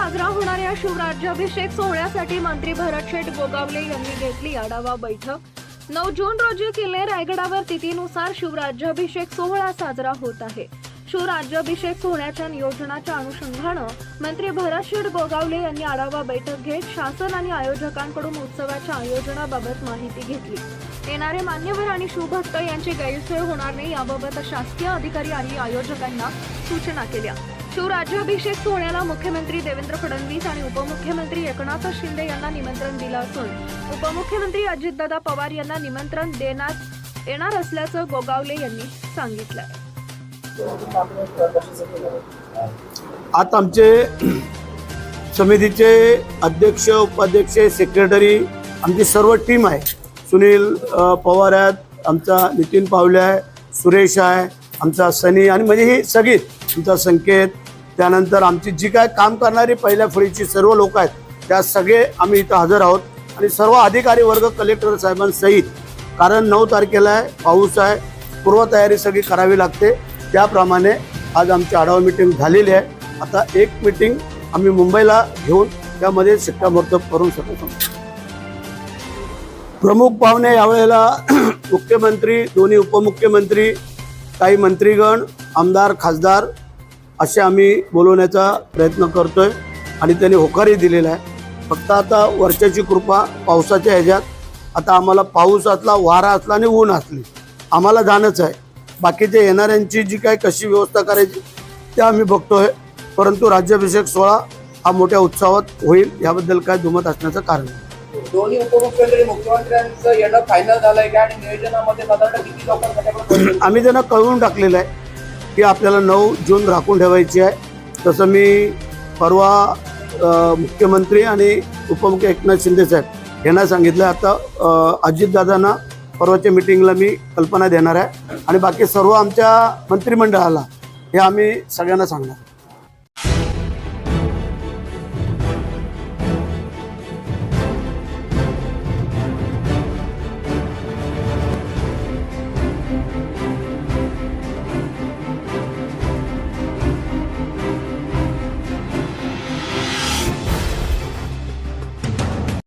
साजरा होणाऱ्या शिवराज्याभिषेक सोहळ्यासाठी मंत्री भरतशेठ गोगावले यांनी घेतली आढावा बैठक. नऊ जून रोजी किल्ले रायगडावर तिथीनुसार शिवराज्याभिषेक सोहळा साजरा होत आहे. शिवराज्याभिषेक सोहळ्याच्या नियोजनाच्या अनुषंगानं मंत्री भरतशेठ गोगावले यांनी आढावा बैठक घेत शासन आणि आयोजकांकडून उत्सवाच्या आयोजनाबाबत माहिती घेतली. येणारे मान्यवर आणि शिवभक्त यांची गैरसोय होणार नाही याबाबत शासकीय अधिकारी आणि आयोजकांना सूचना केल्या. शिवराज्याभिषेक सोहळ्याला मुख्यमंत्री देवेंद्र फडणवीस आणि उपमुख्यमंत्री एकनाथ शिंदे यांना निमंत्रण दिलं असून उपमुख्यमंत्री अजितदादा पवार यांना निमंत्रण देण्यात येणार असल्याचं गोगावले यांनी सांगितलं आता आमचे समितीचे अध्यक्ष उपाध्यक्ष सेक्रेटरी आमची सर्व टीम आहे. सुनील पवार आहेत आमचा नितीन पावले आहे सुरेश आहे आमचा सनी आणि म्हणजे ही सगळीच आमचा संकेत त्यानंतर आमची जी काय काम करणारी पहिल्या फळीची सर्व लोक आहेत त्या सगळे आम्ही इथं हजर आहोत. आणि सर्व अधिकारी वर्ग कलेक्टर साहेबांसहित कारण नऊ तारखेला आहे पाऊस आहे पूर्वतयारी सगळी करावी लागते. त्याप्रमाणे आज आमची आढावा मिटिंग झालेली आहे. आता एक मिटिंग आम्ही मुंबईला घेऊन त्यामध्ये शिक्कामोर्तब करून शकतो प्रमुख पाहुणे यावेळेला मुख्यमंत्री दोन्ही उपमुख्यमंत्री काही मंत्रीगण आमदार खासदार असे आम्ही बोलवण्याचा प्रयत्न करतोय आणि त्यांनी होकारही दिलेला आहे. फक्त आता वर्षाची कृपा पावसाच्या ह्याच्यात. आता आम्हाला पाऊस असला वारा असला आणि ऊन असली आम्हाला जाणंच आहे. बाकीच्या येणाऱ्यांची जी काय कशी व्यवस्था करायची ते आम्ही बघतोय. परंतु राज्याभिषेक सोहळा हा मोठ्या उत्साहात होईल याबद्दल काय दुमत असण्याचं कारण नाही. दोन्ही उपमुख्यमंत्री मुख्यमंत्र्यांचं येणं फायनल झालंय का? आणि नियोजनामध्ये साधारण किती लोकांसाठी आम्ही त्यांना कळवून टाकलेलं आहे. ती आपल्याला नऊ जून राखून ठेवायची आहे. तसं मी परवा मुख्यमंत्री आणि उपमुख्य एकनाथ शिंदे साहेब यांना सांगितलं. आता अजितदादांना परवाच्या मिटिंगला मी कल्पना देणार आहे. आणि बाकी सर्व आमच्या मंत्रिमंडळाला हे आम्ही सगळ्यांना सांगणार.